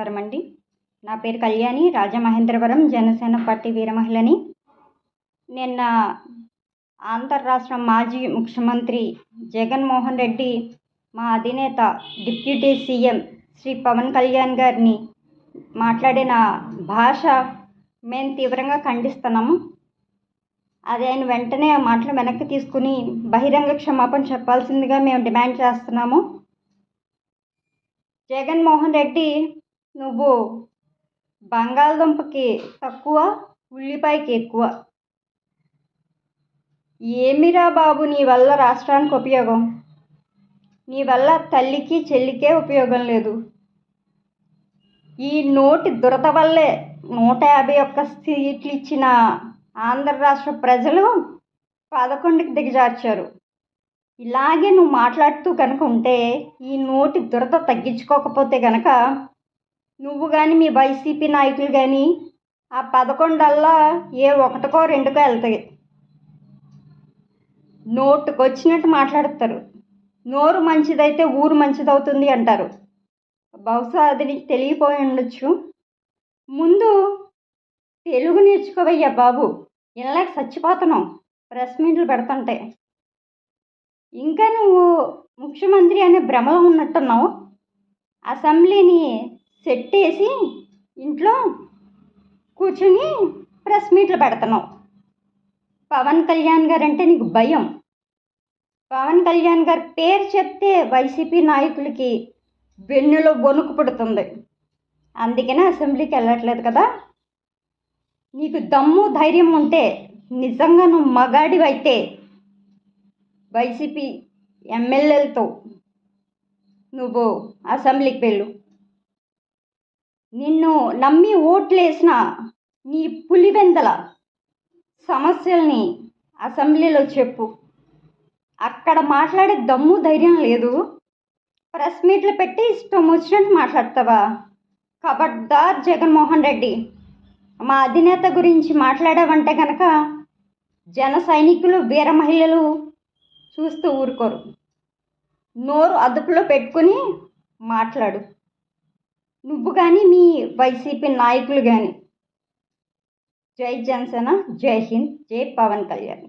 నమస్కారం అండి. నా పేరు కళ్యాణి రాజమహేంద్రవరం జనసేన పార్టీ వీరమహిళని నిన్న ఆంధ్ర రాష్ట్ర మాజీ ముఖ్యమంత్రి జగన్మోహన్ రెడ్డి మా అధినేత డిప్యూటీ సీఎం శ్రీ పవన్ కళ్యాణ్ గారిని మాట్లాడిన భాష మేము తీవ్రంగా ఖండిస్తున్నాము అది ఆయన వెంటనే ఆ మాటలు వెనక్కి తీసుకుని బహిరంగ క్షమాపణ చెప్పాల్సిందిగా మేము డిమాండ్ చేస్తున్నాము. జగన్మోహన్ రెడ్డి నువ్వు బంగాళదుంపకి తక్కువ ఉల్లిపాయకి ఎక్కువ. ఏమిరా బాబు నీ వల్ల రాష్ట్రానికి ఉపయోగం? నీ వల్ల తల్లికి చెల్లికే ఉపయోగం లేదు. ఈ నోటి దురద వల్లే నూట యాభై ఒక్క సీట్లు ఇచ్చిన ఆంధ్ర రాష్ట్ర ప్రజలు పదకొండుకి దిగజార్చారు. ఇలాగే నువ్వు మాట్లాడుతూ కనుక ఉంటే ఈ నోటి దురద తగ్గించుకోకపోతే కనుక నువ్వు కానీ మీ వైసీపీ నాయకులు కానీ ఆ పదకొండల్లా ఏ ఒకటికో రెండుకో వెళ్తాయి. నోటుకు వచ్చినట్టు మాట్లాడతారు. నోరు మంచిదైతే ఊరు మంచిదవుతుంది అంటారు. బహుశా అది నీకు తెలియపోయి ఉండొచ్చు. ముందు తెలుగు నేర్చుకోవయ్యా బాబు. ఇలా చచ్చిపోతున్నావు. ప్రెస్ మీట్లు పెడుతుంటే. ఇంకా నువ్వు ముఖ్యమంత్రి అనే భ్రమలో ఉన్నట్టున్నావు. అసెంబ్లీని సెట్ వేసి ఇంట్లో కూర్చుని ప్రెస్ మీట్లు పెడుతున్నావు పవన్ కళ్యాణ్ గారు అంటే నీకు భయం. పవన్ కళ్యాణ్ గారి పేరు చెప్తే వైసీపీ నాయకులకి వెన్నులో వణుకు పుడుతుంది. అందుకనే అసెంబ్లీకి వెళ్ళట్లేదు కదా. నీకు దమ్ము ధైర్యం ఉంటే నిజంగా నువ్వు మగాడివైతే వైసీపీ ఎమ్మెల్యేలతో నువ్వు అసెంబ్లీకి వెళ్ళు. నిన్ను నమ్మి ఓట్లేసిన నీ పులివెందల సమస్యల్ని అసెంబ్లీలో చెప్పు. అక్కడ మాట్లాడే దమ్ము ధైర్యం లేదు. ప్రెస్ మీట్లు పెట్టి ఇష్టం వచ్చినట్టు మాట్లాడతావా? కబడ్దార్ జగన్మోహన్ రెడ్డి. మా అధినేత గురించి మాట్లాడావంటే కనుక జన సైనికులు వీర మహిళలు చూస్తూ ఊరుకోరు. నోరు అదుపులో పెట్టుకుని మాట్లాడు. నువ్వు కానీ మీ వైసీపీ నాయకులు కానీ జై జనసేన జై హింద్ జై పవన్ కళ్యాణ్